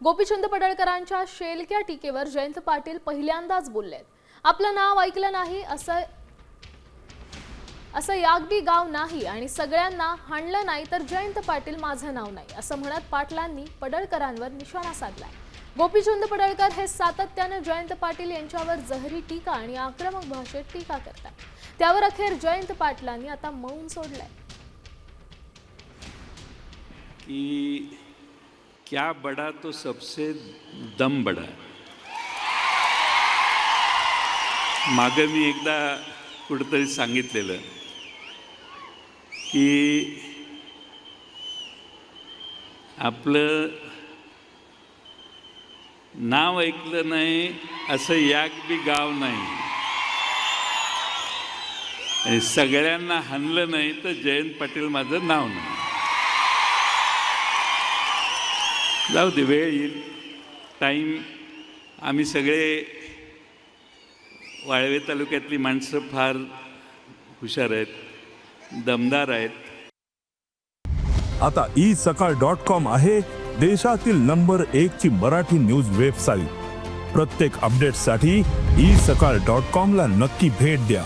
गोपीचंद पडळकरांच्या शेलक्या टीकेवर जयंत पाटील पहिल्यांदाच बोललेत. आपलं नाव ऐकलं नाही असं असं यागबी गाव नाही आणि सगळ्यांना हाणलं नाही तर जयंत पाटील माझं नाव नाही असं म्हणत पाटलांनी पडळकरांवर निशाणा साधलाय. गोपीचंद पडळकर हे सातत्यानं जयंत पाटील यांच्यावर जहरी टीका आणि आक्रमक भाषेत टीका करतात. त्यावर अखेर जयंत पाटलांनी आता मौन सोडलंय. की क्या बड़ा तो सबसे दम बड़ा मागे मी एकदा कुठंतरी सांगितलेलं की आपलं नाव ऐकलं नाही असं याक बी गाव नाही. आणि सगळ्यांना हाणलं नाही तर जयंत पाटील माझं नाव नाही. जाऊ दे वेळ येईल. टाईम आम्ही सगळे वाळवे तालुक्यातली माणसं फार हुशार आहेत दमदार आहेत. आता ई सकाळ डॉट कॉम आहे देशातील नंबर एक ची मराठी न्यूज वेबसाईट प्रत्येक अपडेटसाठी ई सकाळ डॉट कॉम ला नक्की भेट द्या.